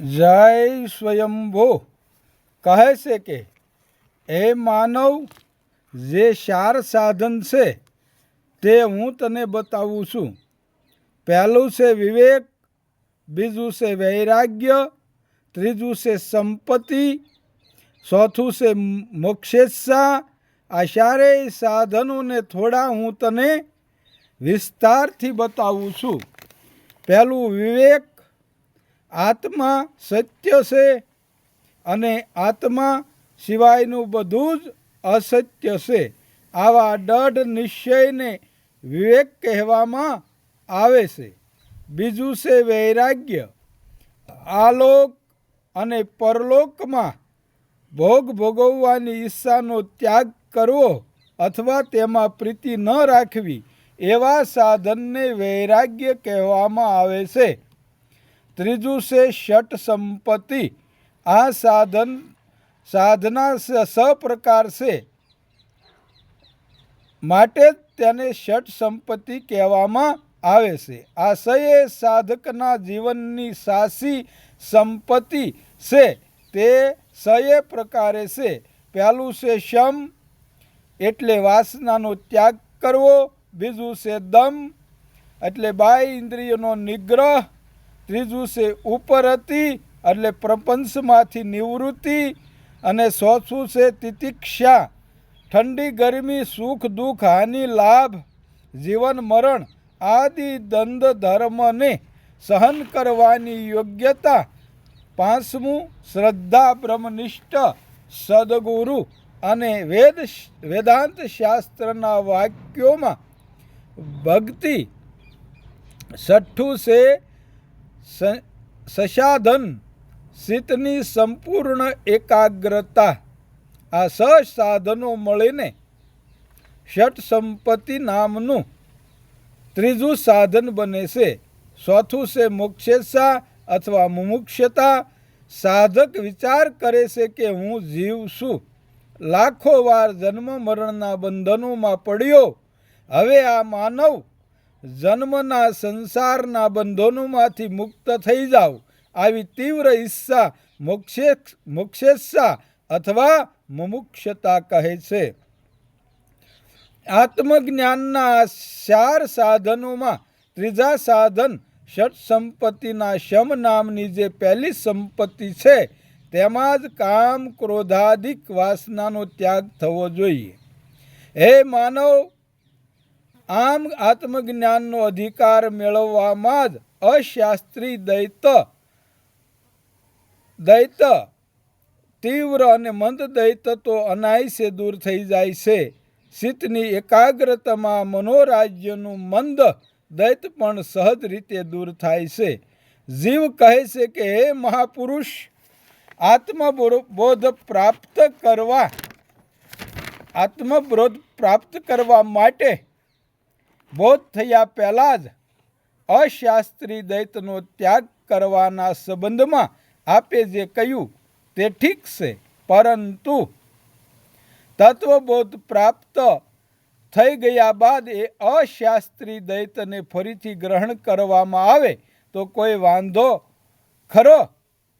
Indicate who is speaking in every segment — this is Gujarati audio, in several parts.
Speaker 1: જય સ્વયંભો. કહે છે કે એ માનવ, જે ચાર સાધન છે, તે હું તને બતાવું છું. પહેલું છે વિવેક, બીજું છે વૈરાગ્ય, ત્રીજું છે સંપત્તિ, ચોથું છે મોક્ષેચ્છા. આ ચારેય સાધનોને થોડા હું તને વિસ્તારથી બતાવું છું. પહેલું વિવેક આત્મા સત્ય છે અને આત્મા સિવાયનું બધું જ અસત્ય છે. આવા દઢ નિશ્ચયને વિવેક કહેવામાં આવે છે. બીજું છે વૈરાગ્ય. આલોક અને પરલોકમાં ભોગ ભોગવવાની ઈચ્છાનો ત્યાગ કરવો અથવા તેમાં પ્રીતિ ન રાખવી એવા સાધનને વૈરાગ્ય કહેવામાં આવે છે. ત્રીજું છે ષટ સંપત્તિ. આ સાધન, સાધના સ- સપ્રકાર છે. માટે તેને ષટ સંપત્તિ કહેવામાં આવે છે. આ સયે સાધકના જીવનની સાસી સંપત્તિ છે. તે સય પ્રકારે છે. પહેલું છે શમ, એટલે વાસનાનો ત્યાગ કરવો. બીજું છે દમ, એટલે બાય ઇન્દ્રિયોનો નિગ્રહ. ત્રીજું છે ઉપરતી એટલે પ્રપંચમાંથી નિવૃત્તિ. અને ચોથું છે તિતિક્ષા. ઠંડી, ગરમી, સુખ, દુઃખ, હાનિ, લાભ, જીવન, મરણ આદિ દંડ ધર્મને સહન કરવાની યોગ્યતા. પાંચમું, શ્રદ્ધા, બ્રહ્મનિષ્ઠ, સદગુરુ અને વેદ વેદાંત શાસ્ત્રના વાક્યોમાં ભક્તિ. છઠ્ઠું છે સસાધન સિતની સંપૂર્ણ એકાગ્રતા. આ સહ સાધનો મળીને ષટ સંપત્તિ નામનું ત્રીજું સાધન બને છે. ચોથું છે મોક્ષેશા અથવા મુમુક્ષતા. સાધક વિચાર કરે છે કે હું જીવ છું. લાખો વાર જન્મ મરણના બંધનોમાં પડ્યો. હવે આ માનવ જન્મના સંસારના બંધનોમાંથી મુક્ત થઈ જાવ આવી તીવ્ર ઈચ્છા મોક્ષે મોક્ષેચ્છા અથવા મુમુક્ષતા કહે છે. આત્મજ્ઞાનના ચાર સાધનોમાં ત્રીજા સાધન ષટ સંપત્તિના શમ નામની જે પહેલી સંપત્તિ છે, તેમાં જ કામ, ક્રોધાધિક વાસનાનો ત્યાગ થવો જોઈએ. હે માનવ આમ આત્મજ્ઞાનનો અધિકાર મેળવવામાં જ અશાસ્ત્રી દૈત દૈત તીવ્ર અને મંદ દૈત તો અનાયસે દૂર થઈ જાય છે. ચિત્તની એકાગ્રતામાં મનોરાજ્યનું મંદ દૈત પણ સહજ રીતે દૂર થાય છે. જીવ કહે છે કે, હે મહાપુરુષ, આત્મબોધ પ્રાપ્ત કરવા, આત્મબોધ પ્રાપ્ત કરવા માટે બોધ થયા પહેલાં જ અશાસ્ત્રી દૈતનો ત્યાગ કરવાના સંબંધમાં આપે જે કહ્યું તે ઠીક છે. પરંતુ તત્વબોધ પ્રાપ્ત થઈ ગયા બાદ એ અશાસ્ત્રી દૈતને ફરીથી ગ્રહણ કરવામાં આવે તો કોઈ વાંધો ખરો?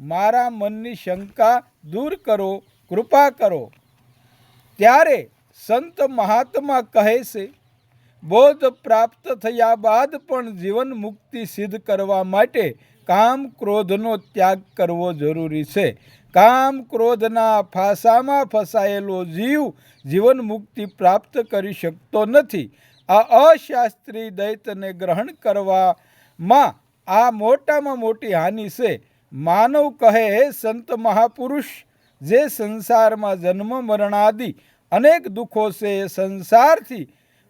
Speaker 1: મારા મનની શંકા દૂર કરો, કૃપા કરો. ત્યારે સંત મહાત્મા કહે છે બોધ પ્રાપ્ત થયા બાદ પણ જીવન મુક્તિ સિદ્ધ કરવા માટે કામ ક્રોધનો ત્યાગ કરવો જરૂરી છે. કામ ક્રોધના ફાંસામાં ફસાયેલો જીવ જીવન મુક્તિ પ્રાપ્ત કરી શકતો નથી. આ અશાસ્ત્રી દૈતને ગ્રહણ કરવામાં આ મોટામાં મોટી હાનિ છે. માનવ કહે, સંત મહાપુરુષ, જે સંસારમાં જન્મ મરણાદિ અનેક દુઃખો છે, સંસારથી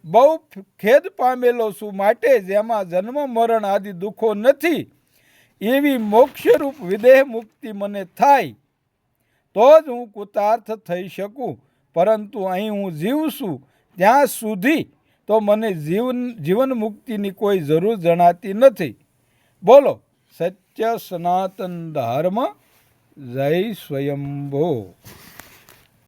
Speaker 1: બહુ ખેદ પામેલો છું માટે જેમાં જન્મ, મરણ આદિ દુઃખો નથી. એવી મોક્ષરૂપ વિદેહ મુક્તિ મને થાય. તો જ હું કૃતાર્થ થઈ શકું. પરંતુ અહીં હું જીવ છું. ત્યાં સુધી તો મને જીવન જીવન મુક્તિની કોઈ જરૂર જણાતી નથી. બોલો, સત્ય સનાતન ધર્મ જય સ્વયંભો.